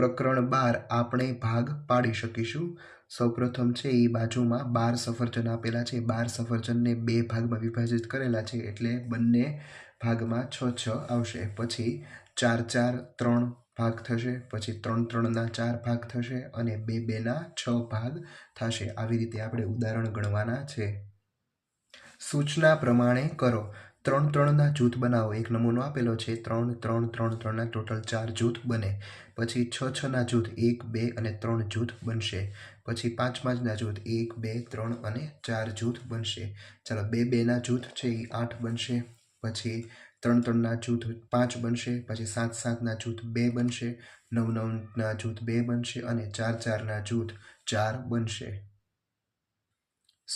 પ્રકરણ બાર આપણે ભાગ પાડી શકીશું. સૌપ્રથમ છે એ બાજુમાં બાર સફરજન આપેલા છે. બાર સફરજનને બે ભાગમાં વિભાજિત કરેલા છે એટલે બંને ભાગમાં છ છ આવશે. પછી ચાર ચાર ત્રણ ભાગ થશે. પછી ત્રણ ત્રણના ચાર ભાગ થશે અને બે બેના છ ભાગ થશે. આવી રીતે આપણે ઉદાહરણ ગણવાના છે. સૂચના પ્રમાણે કરો. ત્રણ ત્રણના જૂથ બનાવો. એક નમૂનો આપેલો છે. ત્રણ ત્રણ ત્રણ, ત્રણના ટોટલ ચાર જૂથ બને. પછી છ, છના જૂથ એક, બે અને ત્રણ જૂથ બનશે. પછી પાંચ, પાંચના જૂથ એક, બે, ત્રણ અને ચાર જૂથ બનશે. ચાલો, બે, બેના જૂથ છે એ આઠ બનશે. પછી ત્રણ, ત્રણના જૂથ પાંચ બનશે. પછી સાત, સાતના જૂથ બે બનશે. નવ, નવના જૂથ બે બનશે અને ચાર, ચારના જૂથ ચાર બનશે.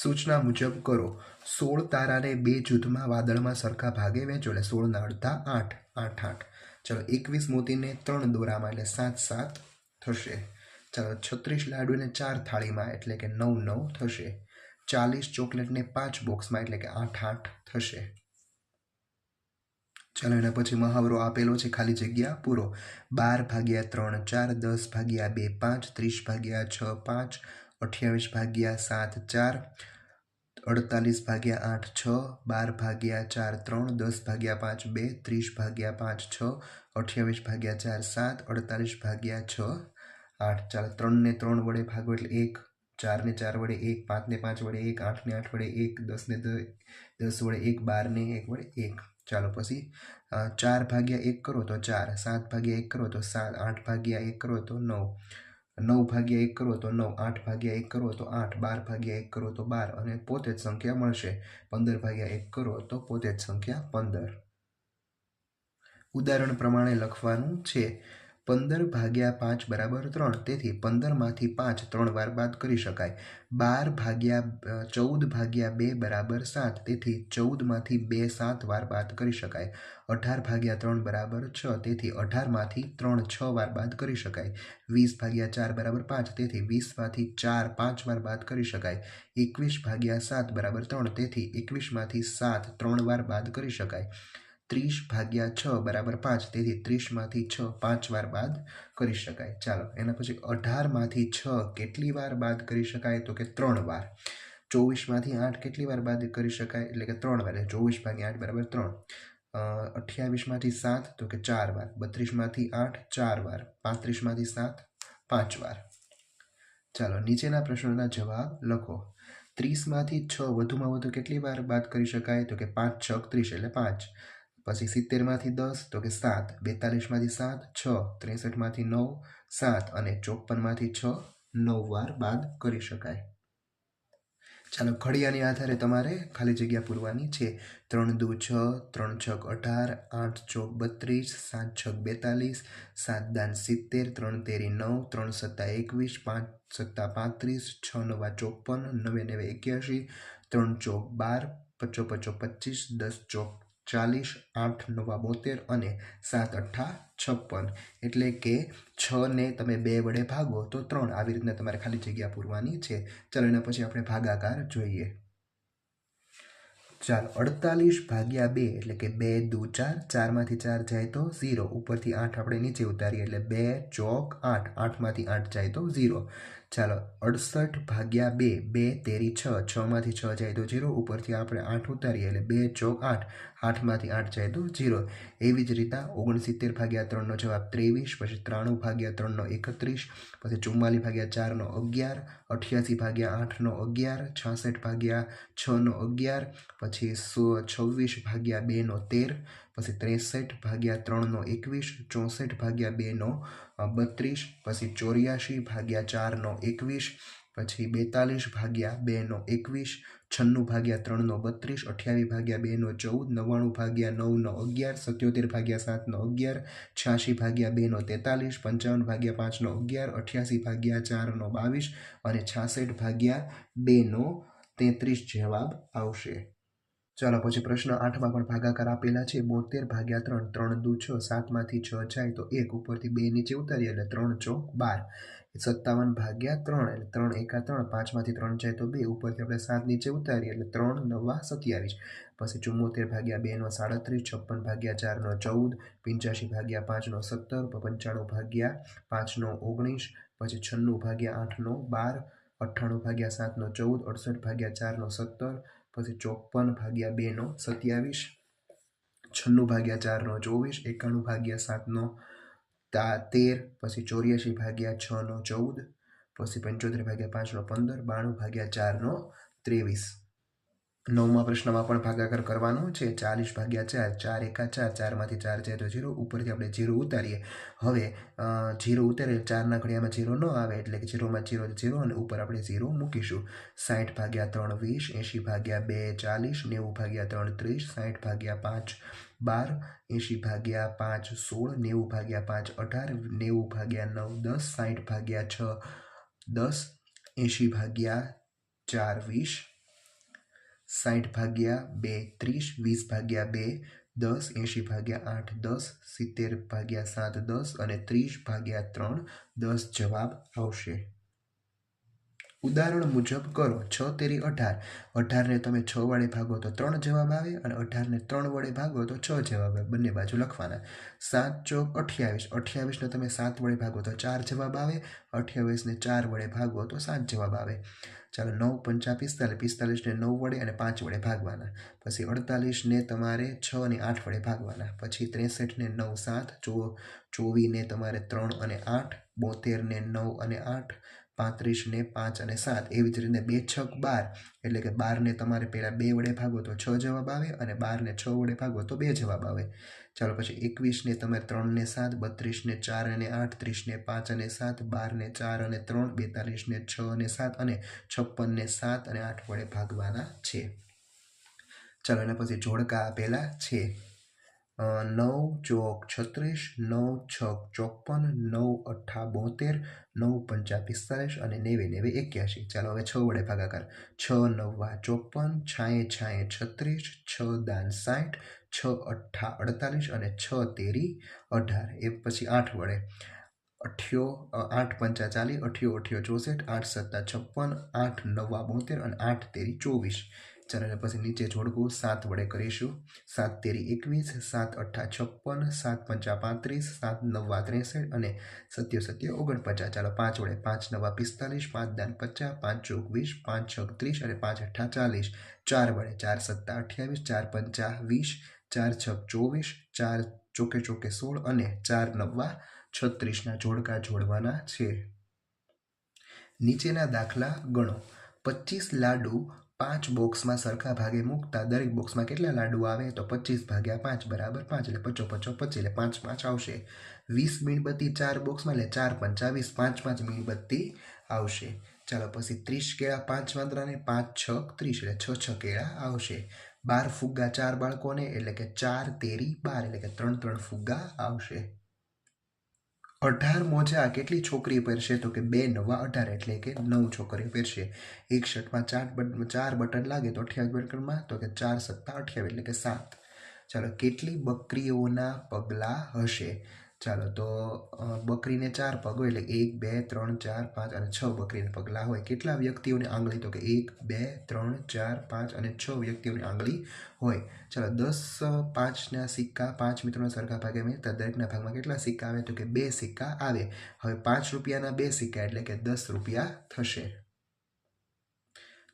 સૂચના મુજબ કરો. સોળ તારાને બે જૂથમાં વાદળમાં સરખા ભાગે વહેંચો એટલે સોળના અડધા આઠ આઠ આઠ. ચલો, એકવીસ મોતીને ત્રણ દોરામાં એટલે સાત સાત થશે. ચાલો, છત્રીસ લાડુને ચાર થાળીમાં એટલે કે નવ નવ થશે. ચાલીસ ચોકલેટને પાંચ બોક્સમાં એટલે કે આઠ આઠ થશે. ચાલો, એના પછી મહાવરો આપેલો છે, ખાલી જગ્યા પૂરો. બાર ભાગ્યા ત્રણ, ચાર, દસ ભાગ્યા બે, પાંચ, ત્રીસ ભાગ્યા છ, પાંચ અઠ્યાવીસ ભાગ્યા સાત ચાર, અડતાલીસ ભાગ્યા આઠ છ, બાર ભાગ્યા ચાર ત્રણ, દસ ભાગ્યા પાંચ બે, ત્રીસ ભાગ્યા પાંચ છ, અઠ્યાવીસ ભાગ્યા ચાર સાત, અડતાલીસ ભાગ્યા છ, આઠ ચાલો ત્રણને ત્રણ વડે ભાગો એટલે એક, ચારને ચાર વડે એક, પાંચને પાંચ વડે એક, આઠને આઠ વડે એક, દસને દસ વડે એક, બારને એક વડે એક. ચાલો પછી ચાર ભાગ્યા એક કરો તો ચાર, સાત ભાગ્યા એક કરો તો સાત, આઠ ભાગ્યા એક કરો તો નવ. નવ ભાગ્યા એક કરો તો નવ, આઠ ભાગ્યા એક કરો તો આઠ, બાર ભાગ્યા એક કરો તો બાર અને પોતે જ સંખ્યા મળશે. પંદર ભાગ્યા એક કરો તો પોતે જ સંખ્યા પંદર. ઉદાહરણ પ્રમાણે લખવાનું છે. પંદર ભાગ્યા પાંચ બરાબર ત્રણ. તેથી પંદરમાંથી પાંચ ત્રણ વાર બાદ કરી શકાય. બાર ભાગ્યા ચૌદ ભાગ્યા બે બરાબર સાત. તેથી ચૌદમાંથી બે સાત વાર બાદ કરી શકાય. અઢાર ભાગ્યા ત્રણ બરાબર છ. તેથી અઢારમાંથી ત્રણ છ વાર બાદ કરી શકાય. વીસ ભાગ્યા ચાર બરાબર પાંચ. તેથી વીસમાંથી ચાર પાંચ વાર બાદ કરી શકાય. એકવીસ ભાગ્યા સાત બરાબર ત્રણ. તેથી એકવીસમાંથી સાત ત્રણ વાર બાદ કરી શકાય. ત્રીસ ભાગ્યા છ બરાબર પાંચ. તેથી ત્રીસમાંથી છ પાંચ વાર બાદ કરી શકાય. ચાલો, એના પછી અઢારમાંથી છ કેટલી વાર બાદ કરી શકાય? તો કે ત્રણ વાર. ચોવીસમાંથી આઠ કેટલી વાર બાદ કરી શકાય? એટલે કે ત્રણ વાર. ચોવીસ ભાગ્યા આઠ બરાબર ત્રણ. અઠ્યાવીસમાંથી સાત, તો કે ચાર વાર. બત્રીસમાંથી આઠ, ચાર વાર. પાંત્રીસમાંથી સાત, પાંચ વાર. ચાલો, નીચેના પ્રશ્નોના જવાબ લખો. ત્રીસમાંથી છ વધુમાં વધુ કેટલી વાર બાદ કરી શકાય? તો કે પાંચ, છ, ત્રીસ, એટલે પાંચ. પછી સિત્તેરમાંથી દસ તો કે સાત બેતાલીસમાંથી સાત છ ત્રેસઠમાંથી નવ સાત અને ચોપનમાંથી છ નવ વાર બાદ કરી શકાય ચાલો ઘડિયાની આધારે તમારે ખાલી જગ્યા પૂરવાની છે ત્રણ દુ છ ત્રણ છક અઢાર આઠ ચોક બત્રીસ સાત છક બેતાલીસ સાત દાન સિત્તેર ત્રણ તેરી નવ ત્રણ સત્તા એકવીસ પાંચ સત્તા પાંત્રીસ છ નવા ચોપન નવે નવે એક્યાસી ત્રણ ચોક બાર પચો પચો પચીસ દસ ચોક ચાલીસ, આઠ, નવા બોતેર અને સાત, અઠ્ઠા, છપ્પન. એટલે કે છ ને તમે બે વડે ભાગો તો ત્રણ. આવી રીતના તમારે ખાલી જગ્યા પૂરવાની છે. ચાલો એના પછી આપણે ભાગાકાર જોઈએ. ચાલો, અડતાલીસ ભાગ્યા બે એટલે કે બે દુ ચાર. ચારમાંથી ચાર જાય તો ઝીરો. ઉપરથી આઠ આપણે નીચે ઉતારીએ એટલે બે ચોક આઠ. આઠમાંથી આઠ જાય તો ઝીરો. ચાલો, અડસઠ ભાગ્યા બે બે, તેરી, છ, છમાંથી છ જાય તો ઝીરો ઉપરથી આપણે આઠ ઉતારીએ એટલે બે, ચોક, આઠ. આઠમાંથી આઠ જાય તો ઝીરો એવી જ રીતના ઓગણસિત્તેર ભાગ્યા ત્રણનો જવાબ ત્રેવીસ, પછી ત્રાણું ભાગ્યા ત્રણનો એકત્રીસ, પછી ચુમ્માલીસ ભાગ્યા ચારનો અગિયાર, અઠ્યાસી ભાગ્યા આઠનો અગિયાર, છાસઠ ભાગ્યા છનો અગિયાર, પછી સો છવ્વીસ ભાગ્યા બેનો તેર પછી ત્રેસઠ ભાગ્યા ત્રણનો એકવીસ, ચોસઠ ભાગ્યા બેનો બત્રીસ, પછી ચોર્યાસી ભાગ્યા ચારનો એકવીસ, પછી બેતાલીસ ભાગ્યા બેનો એકવીસ, છન્નું ભાગ્યા ત્રણનો બત્રીસ અઠ્યાવીસ ભાગ્યા બેનો ચૌદ, નવ્વાણું ભાગ્યા નવનો અગિયાર, સત્યોતેર ભાગ્યા સાતનો અગિયાર છ્યાસી ભાગ્યા બેનો તેતાલીસ, પંચાવન ભાગ્યા પાંચનો અગિયાર, અઠ્યાસી ભાગ્યા ચારનો બાવીસ અને છાસઠ ભાગ્યા બેનો તેત્રીસ જવાબ આવશે. ચાલો પછી પ્રશ્ન આઠમાં પણ ભાગાકાર આપેલા છે. બોતેર ભાગ્યા ત્રણ ત્રણ દુ છ, સાતમાંથી છ જાય તો એક. ઉપરથી બે નીચે ઉતારીએ એટલે ત્રણ ચોક બાર. સત્તાવન ભાગ્યા ત્રણ એટલે ત્રણ એકા ત્રણ. પાંચમાંથી ત્રણ જાય તો બે. ઉપરથી આપણે સાત નીચે ઉતારીએ એટલે ત્રણ નવા સત્યાવીસ. પછી ચુમ્મોતેર ભાગ્યા બેનો સાડત્રીસ, છપ્પન ભાગ્યા ચારનો ચૌદ, પંચ્યાસી ભાગ્યા પાંચનો સત્તર, પંચાણું ભાગ્યા પાંચનો ઓગણીસ, પછી છન્નું ભાગ્યા આઠનો બાર, અઠ્ઠાણું ભાગ્યા સાતનો ચૌદ, અડસઠ ભાગ્યા ચારનો સત્તર પછી ચોપન ભાગ્યા બેનો સત્યાવીસ, છન્નું ભાગ્યા ચારનો ચોવીસ, એકાણું ભાગ્યા સાતનો તેર, પછી ચોર્યાસી ભાગ્યા છનો ચૌદ, પછી પંચોતેર ભાગ્યા પાંચનો પંદર, બાણું ભાગ્યા ચારનો ત્રેવીસ. નવમા પ્રશ્નમાં પણ ભાગાકાર કરવાનો છે. ચાલીસ ભાગ્યા ચાર ચાર એકા ચાર, ચારમાંથી ચાર જાય તો જીરો. ઉપરથી આપણે જીરો ઉતારીએ. હવે જીરો ઉતારીએ ચારના ઘડિયામાં જીરો ન આવે એટલે કે જીરોમાં જીરો જીરો અને ઉપર આપણે જીરો મૂકીશું. સાઠ ભાગ્યા ત્રણ વીસ, એંશી ભાગ્યા બે ચાલીસ, નેવું ભાગ્યા ત્રણ ત્રીસ સાઠ ભાગ્યા પાંચ બાર, એંશી ભાગ્યા પાંચ સોળ, નેવું ભાગ્યા પાંચ અઢાર, નેવું ભાગ્યા નવ દસ સાઠ ભાગ્યા છ દસ, એંશી ભાગ્યા ચાર વીસ સાઠ ભાગ્યા બે ત્રીસ, વીસ ભાગ્યા બે દસ, એંશી ભાગ્યા આઠ દસ, સિત્તેર ભાગ્યા સાત દસ અને ત્રીસ ભાગ્યા ત્રણ દસ જવાબ આવશે. ઉદાહરણ મુજબ કરો, છ, તેરી, અઢાર. અઢારને તમે છ વડે ભાગો તો ત્રણ જવાબ આવે અને અઢારને ત્રણ વડે ભાગો તો છ જવાબ આવે. બંને બાજુ લખવાના. સાત, ચોક, અઠ્યાવીસ. અઠ્યાવીસને તમે સાત વડે ભાગો તો ચાર જવાબ આવે. અઠ્યાવીસને ચાર વડે ભાગો તો સાત જવાબ આવે. ચાલો, નવ, પંચા, પિસ્તાલીસ. પિસ્તાલીસને નવ વડે અને પાંચ વડે ભાગવાના. પછી અડતાલીસને તમારે છ અને આઠ વડે ભાગવાના. પછી ત્રેસઠને નવ, સાત. ચો ચોવીસને તમારે ત્રણ અને આઠ. બોતેરને નવ અને આઠ. પાંત્રીસને પાંચ અને સાત એવી જ રીતે બે છક બાર એટલે કે બારને તમારે પહેલાં બે વડે ભાગો તો છ જવાબ આવે અને બારને છ વડે ભાગો તો બે જવાબ આવે. ચાલો પછી એકવીસને તમે ત્રણને સાત બત્રીસને ચાર અને આઠ ત્રીસને પાંચ અને સાત બારને ચાર અને ત્રણ બેતાલીસને છ અને સાત અને છપ્પનને સાત અને આઠ વડે ભાગવાના છે. ચાલો એના પછી જોડકા આપેલા છે. નવ ચોક છત્રીસ નવ છક ચોપન નવ અઠ્ઠા બોતેર નવ પંચા પિસ્તાલીસ અને નેવે નેવે એક્યાસી ચાલો હવે છ વડે ભાગાકાર છ નવા ચોપન છાએ છાએ છત્રીસ છ દાન સાઠ છ અઠ્ઠા અડતાલીસ અને છ તેરી અઢાર. એ પછી આઠ વડે. અઠ્યો આઠ પંચા ચાલીસ અઠ્યો અઠ્યો ચોસઠ, આઠ સત્તા છપ્પન, આઠ નવ્વા બોતેર અને આઠ તેરી ચોવીસ. ચાલો પછી નીચે જોડકું સાત વડે કરીશું. સાત તેરી એકવીસ, સાત અઠ્ઠા છપ્પન, સાત પંચા પાંત્રીસ, સાત નવ્વા ત્રેસઠ અને સત્ય સત્ય ઓગણપચાસ. ચાલો પાંચ વડે પાંચ નવા પિસ્તાલીસ, પાંચ દાન પચાસ, પાંચ ચોક વીસ, પાંચ છક ત્રીસ અને પાંચ અઠ્ઠા ચાલીસ. ચાર વડે ચાર સત્તા અઠ્યાવીસ, ચાર પંચા વીસ, ચાર છક ચોવીસ, ચાર ચોકે ચોકે સોળ અને ચાર નવ્વા છત્રીસના જોડકા જોડવાના છે. નીચેના દાખલા ગણો. પચીસ લાડુ પાંચ બોક્સમાં સરખા ભાગે મૂકતા દરેક બોક્સમાં કેટલા લાડુ આવે તો પચીસ ભાગ્યા પાંચ બરાબર પાંચ એટલે પચો પચો પચી એટલે પાંચ પાંચ આવશે. વીસ મીણબત્તી ચાર બોક્સમાં એટલે ચાર પંચાવીસ પાંચ પાંચ મીણબત્તી આવશે. ચાલો પછી ત્રીસ કેળા પાંચ વાંદરાને પાંચ છ ત્રીસ એટલે છ છ કેળા આવશે. બાર ફુગ્ગા ચાર બાળકોને એટલે કે ચાર તેરી બાર એટલે કે ત્રણ ત્રણ ફુગ્ગા આવશે. અઢાર મોજા કેટલી છોકરી પહેરશે? તો કે બે નવા અઢાર એટલે કે નવ છોકરીઓ પહેરશે. એક શર્ટમાં ચાર બટન ચાર બટન લાગે તો અઠ્યાવીસ બટનમાં, તો કે ચાર સત્તા અઠ્યાવીસ એટલે કે સાત. ચાલો, કેટલી બકરીઓના પગલાં હશે? ચાલો તો બકરીને ચાર પગ હોય એટલે એક, બે, ત્રણ, ચાર, પાંચ અને છ બકરીને પગલાં હોય. કેટલા વ્યક્તિઓની આંગળી? તો કે એક, બે, ત્રણ, ચાર, પાંચ અને છ વ્યક્તિઓની આંગળી હોય. ચાલો, દસ પાંચના સિક્કા, પાંચ મિત્રોના સરખા ભાગે મેળતા દરેકના ભાગમાં કેટલા સિક્કા આવે? તો કે બે સિક્કા આવે. હવે પાંચ રૂપિયાના બે સિક્કા એટલે કે દસ રૂપિયા થશે.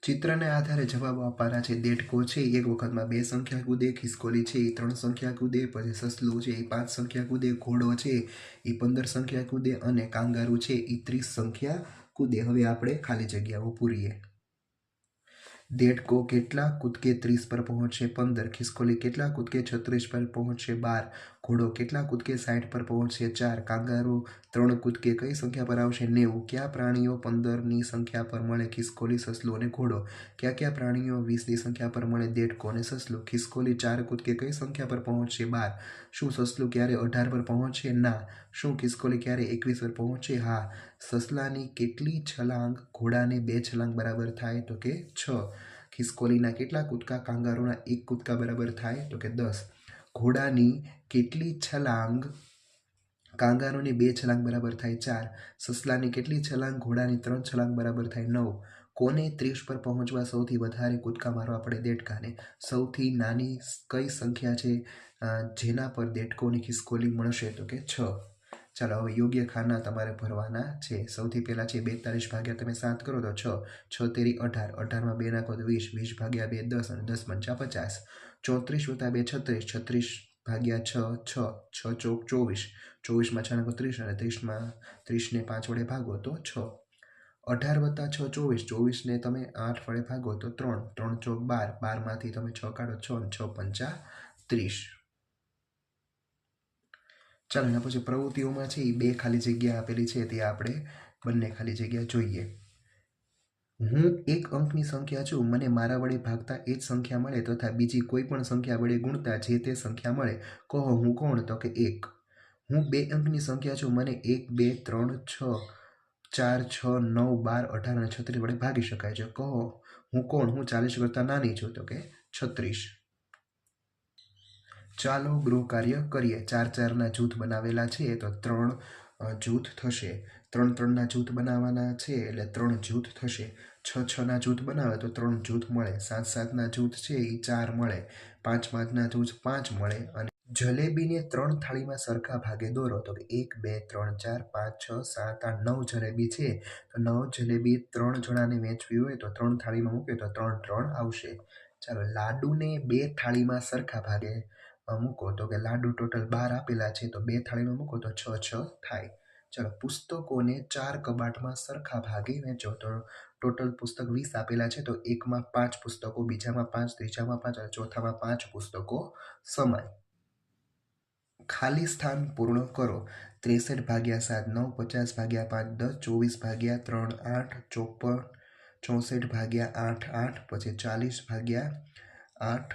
ચિત્રને આધારે જવાબો આપવાના છે. દેડકો છે. એક વખતમાં બે સંખ્યા કૂદે ખિસકોલી છે. એ ત્રણ સંખ્યા કૂદે પછી સસલું છે. એ પાંચ સંખ્યા કૂદે ઘોડો છે. એ પંદર સંખ્યા કૂદે અને કાંગારું છે. એ ત્રીસ સંખ્યા કૂદે હવે આપણે ખાલી જગ્યાઓ પૂરીએ. દેડકો કેટલા? કૂદકે ત્રીસ પર પહોંચશે પંદર. ખિસકોલી કેટલા? કૂદકે છત્રીસ પર પહોંચશે બાર. ઘોડો કેટલા કૂદકે સાઠ પર પહોંચશે? ચાર કાંગારો, ત્રણ કૂદકે કઈ સંખ્યા પર આવશે? નેવું. કયા પ્રાણીઓ પંદરની સંખ્યા પર મળે? ખિસકોલી, સસલું અને ઘોડો. કયા કયા પ્રાણીઓ વીસની સંખ્યા પર મળે? દેડકો અને સસલું. ખિસકોલી, ચાર કૂદકે કઈ સંખ્યા પર પહોંચશે? બાર. શું સસલું ક્યારે અઢાર પર પહોંચે? ના. શું ખિસકોલી ક્યારે એકવીસ પર પહોંચે? હા. સસલાની કેટલી છલાંગ ઘોડાને બે છલાંગ બરાબર થાય તો કે છ. ખિસકોલીના કેટલા કૂદકા, કાંગારોના એક કૂદકા બરાબર થાય તો કે દસ. ઘોડાની કેટલી છલાંગ, કાંગારોની બે છલાંગ બરાબર થાય ચાર, સસલાની કેટલી છલાંગ, ઘોડાની ત્રણ છલાંગ બરાબર થાય નવ. કોને ત્રીસ પર પહોંચવા સૌથી વધારે કૂદકા મારવા પડે દેડકાને? સૌથી નાની કઈ સંખ્યા છે જેના પર દેડકોની ખિસકોલી મળશે? તો કે છ. ચાલો, હવે યોગ્ય ખાના તમારે ભરવાના છે. સૌથી પહેલાં છે બેતાલીસ ભાગ્યા તમે સાત કરો તો છ. છ તેરી અઢાર. અઢારમાં બે નાખો તો વીસ. વીસ ભાગ્યા બે દસ અને દસ પંચા પચાસ. ચોત્રીસ વત્તા બે છત્રીસ. છત્રીસ ભાગ્યા છ છ. છ ચોક ચોવીસ. ચોવીસમાં છ નાખો ત્રીસ અને ત્રીસમાં ત્રીસને પાંચ વડે ભાગો તો છ. અઢાર વત્તા છ ચોવીસ. ચોવીસને તમે આઠ વડે ભાગો તો ત્રણ. ત્રણ ચોક બાર. બારમાંથી તમે છ કાઢો છ અને છ પંચા ત્રીસ. ચાલો, એના પછી પ્રવૃત્તિઓમાં છે એ બે ખાલી જગ્યા આપેલી છે, તે આપણે બંને ખાલી જગ્યા જોઈએ. હું એક અંકની સંખ્યા છું, મને મારા વડે ભાગતા એ જ સંખ્યા મળે તથા બીજી કોઈ પણ સંખ્યા વડે ગુણતા જે તે સંખ્યા મળે, કહો હું કોણ? તો કે એક. હું બે અંકની સંખ્યા છું, મને એક, બે, ત્રણ, છ, ચાર, છ, નવ, બાર, અઢાર અને છત્રીસ વડે ભાગી શકાય છે, કહો હું કોણ? હું ચાલીસ કરતાં નાની છું, તો કે છત્રીસ. ચાલો ગૃહ કાર્ય કરીએ. ચાર ચારના જૂથ બનાવેલા છે, તો ત્રણ જૂથ થશે. ત્રણ ત્રણના જૂથ બનાવવાના છે, એટલે ત્રણ જૂથ થશે. છ છના જૂથ બનાવે તો ત્રણ જૂથ મળે. સાત સાતના જૂથ છે એ ચાર મળે. પાંચ પાંચના જૂથ પાંચ મળે. અને જલેબીને ત્રણ થાળીમાં સરખા ભાગે દોરો. તો કે એક, બે, ત્રણ, ચાર, પાંચ, છ, સાત, આઠ, નવ જલેબી છે. તો નવ જલેબી ત્રણ જણાને વેચવી હોય તો ત્રણ થાળીમાં મૂકે તો ત્રણ ત્રણ આવશે. ચાલો લાડુને બે થાળીમાં સરખા ભાગે મૂકો તો કે લાડુ ટોટલ બાર આપેલા છે તો બે થાળીમાં મૂકો તો છ છ થાય. ચાલો, પુસ્તકોને ચાર કબાટમાં સરખા ભાગે વેચો તો ટોટલ પુસ્તક વીસ આપેલા છે તો એકમાં પાંચ પુસ્તકો, બીજામાં પાંચ, ત્રીજામાં પાંચ અને ચોથામાં પાંચ પુસ્તકો સમાય. ખાલી સ્થાન પૂર્ણ કરો. ત્રેસઠ ભાગ્યા સાત, નવ પચાસ ભાગ્યા પાંચ, દસ, ચોવીસ ભાગ્યા ત્રણ, આઠ, ચોપન, ચોસઠ ભાગ્યા આઠ આઠ, પછી ચાલીસ ભાગ્યા આઠ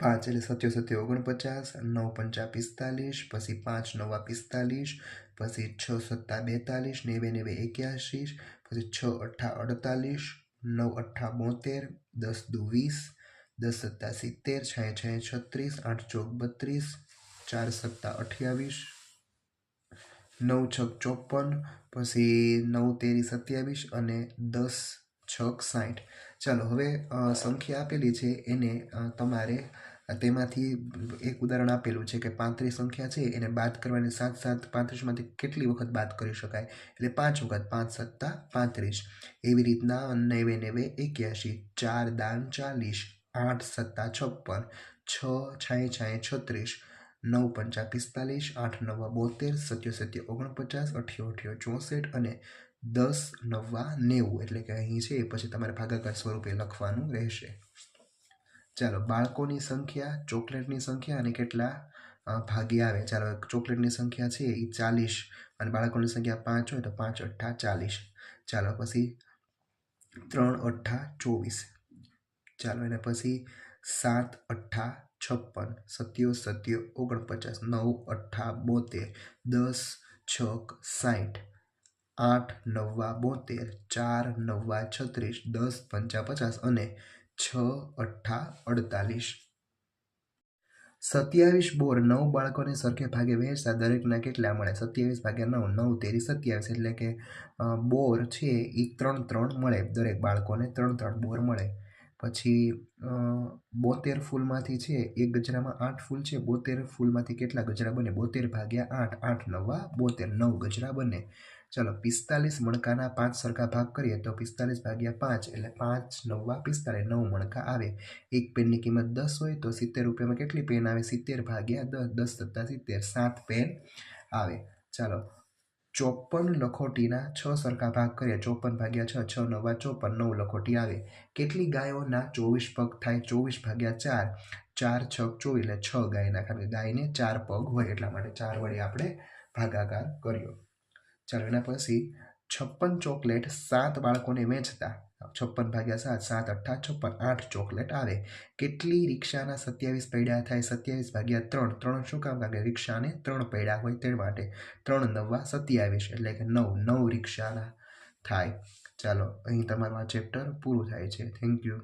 પાંચ એટલે સત્યો સત્યો ઓગણપચાસ, નવ પંચા પિસ્તાલીસ, પછી પાંચ નવા પિસ્તાલીસ, પછી છ સત્તા બેતાલીસ, નેવે નેવે એક્યાસી પછી છ અઠ્ઠા અડતાલીસ, નવ અઠ્ઠા બોતેર, દસ દુ વીસ, દસ સત્તા સિત્તેર છ છ છત્રીસ, આઠ ચોક બત્રીસ, ચાર સત્તા અઠ્યાવીસ, નવ છક ચોપન, પછી નવ તેરી સત્યાવીસ અને દસ છક સાઠ ચાલો, હવે સંખ્યા આપેલી છે, એને તમારે તેમાંથી એક ઉદાહરણ આપેલું છે કે પાંત્રીસ સંખ્યા છે, એને બાદ કરવાની સાત સાત પાંત્રીસમાંથી કેટલી વખત બાદ કરી શકાય? એટલે પાંચ વખત પાંચ સત્તા પાંત્રીસ. એવી રીતના નેવે નેવે એક્યાસી ચાર દાન ચાલીસ, આઠ સત્તા છપ્પન, છ છાય છાય છત્રીસ, નવ પંચા પિસ્તાલીસ, આઠ નવા બોતેર, સત્યો સત્ય ઓગણપચાસ અઠ્યો અઠ્યો ચોસઠ અને દસ, નવા, નેવું, એટલે કે અહીં છે, પછી તમારે ભાગાકાર સ્વરૂપે લખવાનું રહેશે. ચાલો, બાળકોની સંખ્યા, ચોકલેટની સંખ્યા અને કેટલા ભાગી આવે. ચાલો ચોકલેટની સંખ્યા છે એ ચાલીસ અને બાળકોની સંખ્યા પાંચ હોય તો પાંચ અઠ્ઠા ચાલીસ. ચાલો, પછી ત્રણ અઠ્ઠા ચોવીસ. ચાલો એને પછી સાત અઠ્ઠા છપ્પન, સત્યો સત્યો, ઓગણપચાસ, નવ અઠ્ઠા બોતેર, દસ છક સાઠ આઠ, નવ્વા, બોતેર, ચાર, નવ્વા, છત્રીસ, દસ, પંચા, પચાસ અને છ, અઠ્ઠા, અડતાલીસ. સત્યાવીસ બોર નવ બાળકોને સરખે ભાગે વહેંચતા દરેકના કેટલા મળે? સત્યાવીસ ભાગ્યા નવ નવ તેરી સત્યાવીસ એટલે કે બોર છે એ ત્રણ ત્રણ મળે. દરેક બાળકોને ત્રણ ત્રણ બોર મળે. પછી બોતેર ફૂલમાંથી છે, એક ગજરામાં આઠ ફૂલ છે, બોતેર ફૂલમાંથી કેટલા ગજરા બને? બોતેર ભાગ્યા આઠ આઠ નવા, બોતેર નવ ગજરા બને. ચાલો, પિસ્તાલીસ મણકાના પાંચ સરખા ભાગ કરીએ તો પિસ્તાલીસ ભાગ્યા પાંચ એટલે પાંચ નવા પિસ્તાલીસ નવ મણકા આવે. એક પેનની કિંમત દસ હોય તો સિત્તેર રૂપિયામાં કેટલી પેન આવે? સિત્તેર ભાગ્યા દસ દસ સત્તા સિત્તેર, સાત પેન આવે. ચાલો ચોપન લખોટીના છ સરખા ભાગ કરીએ ચોપન ભાગ્યા છ છ નવા, ચોપન નવ લખોટી આવે. કેટલી ગાયોના ચોવીસ પગ થાય? ચોવીસ ભાગ્યા ચાર ચાર છ ચોવીસ એટલે છ ગાયના. કારણ કે ગાયને ચાર પગ હોય એટલા માટે ચાર વડે આપણે ભાગાકાર કર્યો. ચાલો એના પછી છપ્પન ચોકલેટ સાત બાળકોને વેચતા. છપ્પન ભાગ્યા સાત સાત અઠ્ઠા, છપ્પન આઠ ચોકલેટ આવે. કેટલી રિક્ષાના સત્યાવીસ પૈડા થાય? સત્યાવીસ ભાગ્યા ત્રણ ત્રણ શું કામ લાગે? રિક્ષાને ત્રણ પૈડા હોય તે માટે ત્રણ નવા સત્યાવીસ એટલે કે નવ નવ રિક્ષાના થાય. ચાલો, અહીં તમારું આ ચેપ્ટર પૂરું થાય છે. Thank you